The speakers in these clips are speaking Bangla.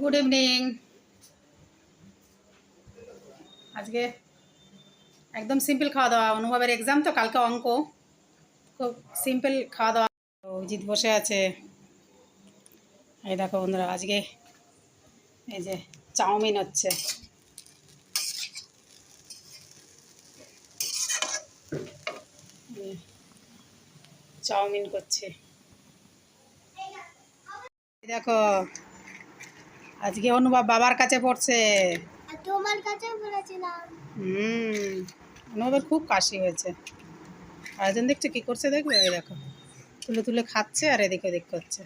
গুড ইভিনিং আজকে একদম সিম্পল খাওয়া দাওয়া। অনুভবের এক্সাম তো কালকে অঙ্ক। খুব সিম্পল খাওয়া দাওয়া। অভিজিৎ বসে আছে। এই দেখো বন্ধুরা, আজকে এই যে চাউমিন হচ্ছে। চাউমিন করছে। দেখো আজকে অনুভব বাবার কাছে পড়ছে আর তোমার কাছে বলেছিলাম হুম অনুভবের খুব কাশি হয়েছে আরেকজন দেখছো কি করছে দেখবে এই দেখো তুলে তুলে খাচ্ছে আর এদিক ওদিক করছে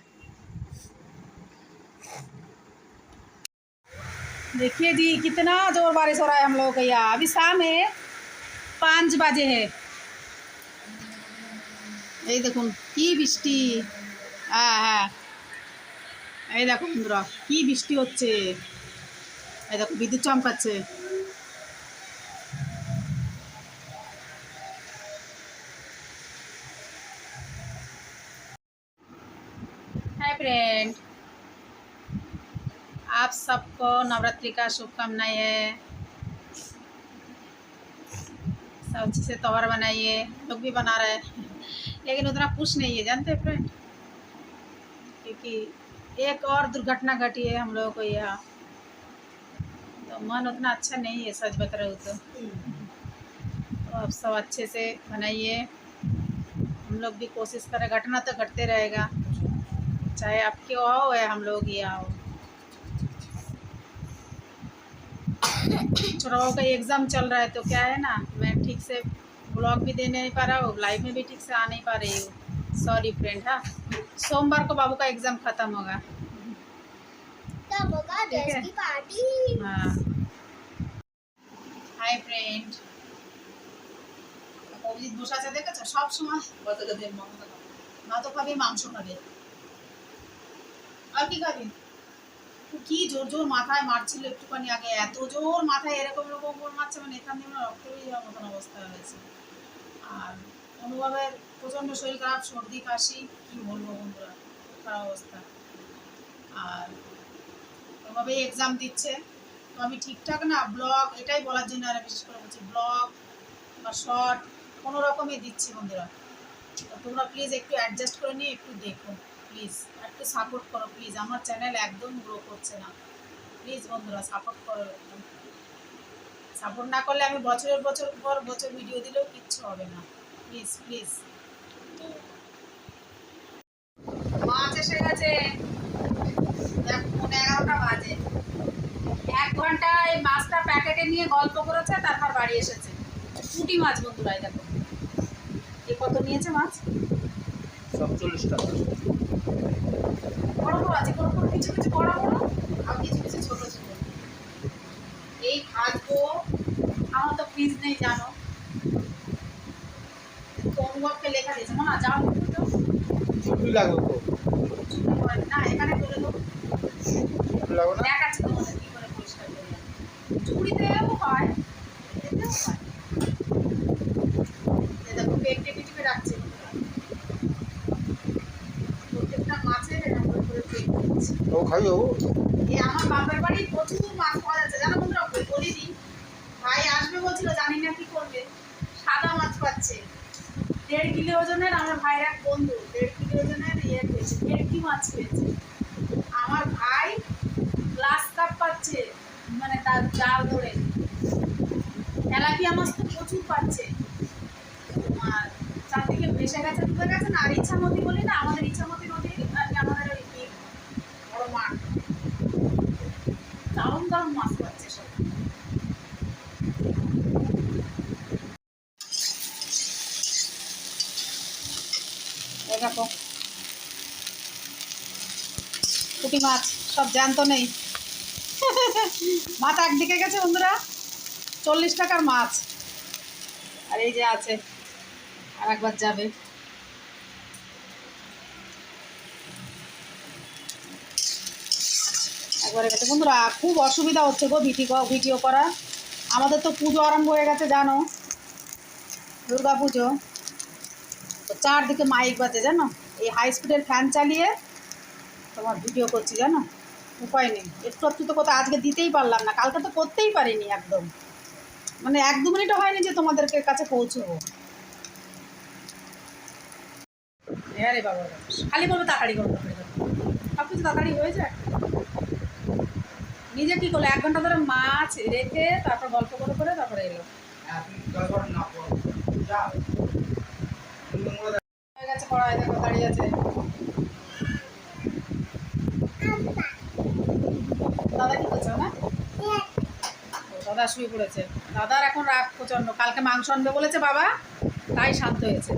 देखिए जी कितना जोर बारिश हो रहा है हम लोग का यहाँ अभी शाम है পাঁচ বাজে হে এই দেখুন কি বৃষ্টি হ্যাঁ হ্যাঁ এই দেখো বন্ধুরা কি বৃষ্টি হচ্ছে এই দেখো বিদ্যুৎ চমকাচ্ছে हाय फ्रेंड आप सबको नवरात्रि का शुभकामनाएं है सब अच्छे से त्योहार बनाइए हम लोग भी बना रहे हैं लेकिन उतना खुश नहीं है जानते हैं फ्रेंड क्योंकि एक और दुर्घटना घटी है हम लोगों को यहाँ। तो मन उतना अच्छा नहीं है, सच बता रहे हो तो। तो आप सब अच्छे से बनाइए हम लोग भी कोशिश करें, घटना तो घटते रहेगा। चाहे आपके आओ या हम लोग ही। आओ छोटा का एग्ज़ाम चल रहा है तो क्या है ना, मैं ठीक से ब्लॉग भी दे नहीं पा रहा हूँ लाइव में भी ठीक से आ नहीं पा रही हूँ। सॉरी फ्रेंड हाँ। सोमवार को बाबू का एग्ज़ाम ख़त्म होगा तब होगा ठीक है। देश की पार्टी हाँ হাই ফ্রেন্ড অভিজিৎ বসে আছে দেখেছো সব সময় ভাতও খাবে মাংস খাবে আর কি খাবি ও কি জোর জোর মাথায় মারছিল একটুখানি আগে এত জোর মাথায় এরকম এরকম করে মারছে মানে এখান দিয়ে আমার রক্ত বেরিয়ে যাওয়ার মতন অবস্থা হয়েছে আর অনুভবের প্রচণ্ড শরীর খারাপ, সর্দি, কাশি, কি বলব বন্ধুরা? খারাপ অবস্থা। আর ওভাবেই এক্সাম দিচ্ছে। তো আমি ঠিকঠাক না ব্লগ এটাই বলার জন্য আর বিশেষ করে বলছি ব্লগ বা শর্ট কোনো রকমই দিচ্ছি বন্ধুরা। তো তোমরা প্লিজ একটু অ্যাডজাস্ট করে নিয়ে একটু দেখো প্লিজ একটু সাপোর্ট করো প্লিজ আমার চ্যানেল একদম গ্রো করছে না। প্লিজ বন্ধুরা সাপোর্ট করো সাপোর্ট না করলে আমি বছরের বছর পর বছর ভিডিও দিলেও কিচ্ছু হবে না। প্লিজ প্লিজ মাছ এসে গেছে। এগারোটা বাজে। এক ঘণ্টা এই মাছটা প্যাকেটে নিয়ে গল্প করেছে তারপর বাড়ি এসেছে। পুঁটি মাছ বন্ধুরাই দেখো। এ কত নিয়েছে মাছ? সাতচল্লিশ টাকা। বড় বড় আছে কোনো কোনো কিছু কিছু বড় বড় আর কিছু কিছু ছোট ছোট। এই ভাজবো আমার তো ফ্রিজ নেই জানো। তো অনুভবকে লেখা দিয়েছে। মনে যাও। লাগবে তো। না এখানে করে ছুটি লাগবে না? দেখাচ্ছি তোমাদের কি করে পরিষ্কার করি চুড়িতেও হয় এতেও হয়। দেখো পেটে পিটিপে রাখছে। প্রত্যেকটা মাছের এরকম করে করে পেট ও খাই ও এই আমার বাপের বাড়ি প্রচুর মাছ পাওয়া যাচ্ছে। জানো বন্ধুরা বলি- বলিনি। ভাই আসবে বলছিল জানি না কি করবে সাদা মাছ পাচ্ছে দেড় কিলো ওজনের আমার ভাইয়ের এক বন্ধু, দেড় কিলো ওজনের ইয়ে পেয়েছে ভেটকি মাছ পেয়েছে আমার ভাই গ্লাস কাপ পাচ্ছে মানে তার জাল ধরে। তেলাপিয়া মাছ তো প্রচুর পাচ্ছে। আর চারদিকে ভেসে গেছে ডুবে গেছে না, আর ইচ্ছামতি বলি না, আমাদের ইচ্ছামতি নদী আর কি আমাদের ওই কি, বড় মাঠ। দারুণ দারুণ মাছ পাচ্ছে সব। এই দেখো পুঁটি মাছ, সব জ্যান্ত নেই। মাছ একদিকে গেছে বন্ধুরা, চল্লিশ টাকার মাছ। আর এই যে আছে, আর একবার যাবে। একবারে গেছে। বন্ধুরা, খুব অসুবিধা হচ্ছে গো ভিডিও ভিডিও করা আমাদের তো পুজো আরম্ভ হয়ে গেছে, জানো। দুর্গা পুজো তো চারদিকে মাইক বাজে, জানো? এই হাই স্পিডের ফ্যান চালিয়ে তোমার ভিডিও করছি, জানো? উপায় নেই। একটু একটু তো কোথাও আজকে দিতেই পারলাম না, কালকে তো করতেই পারিনি একদম। মানে এক দু মিনিটও হয়নি যে তোমাদেরকে কাছে পৌঁছবো। হ্যাঁ রে বাবা খালি করব, তাড়াতাড়ি করব সব কিছু তাড়াতাড়ি হয়ে যায়। নিজে কি করল? এক ঘণ্টা ধরে মাছ রেখে তারপর গল্প করে করে তারপরে এলো। হয়ে গেছে কড়াই দেখো, দাঁড়িয়ে আছে। দাদা কি করছ না দাদা শুয়ে পড়েছে। দাদার এখন রাগ প্রচণ্ড কালকে মাংস আনবে বলেছে বাবা, তাই শান্ত হয়েছে।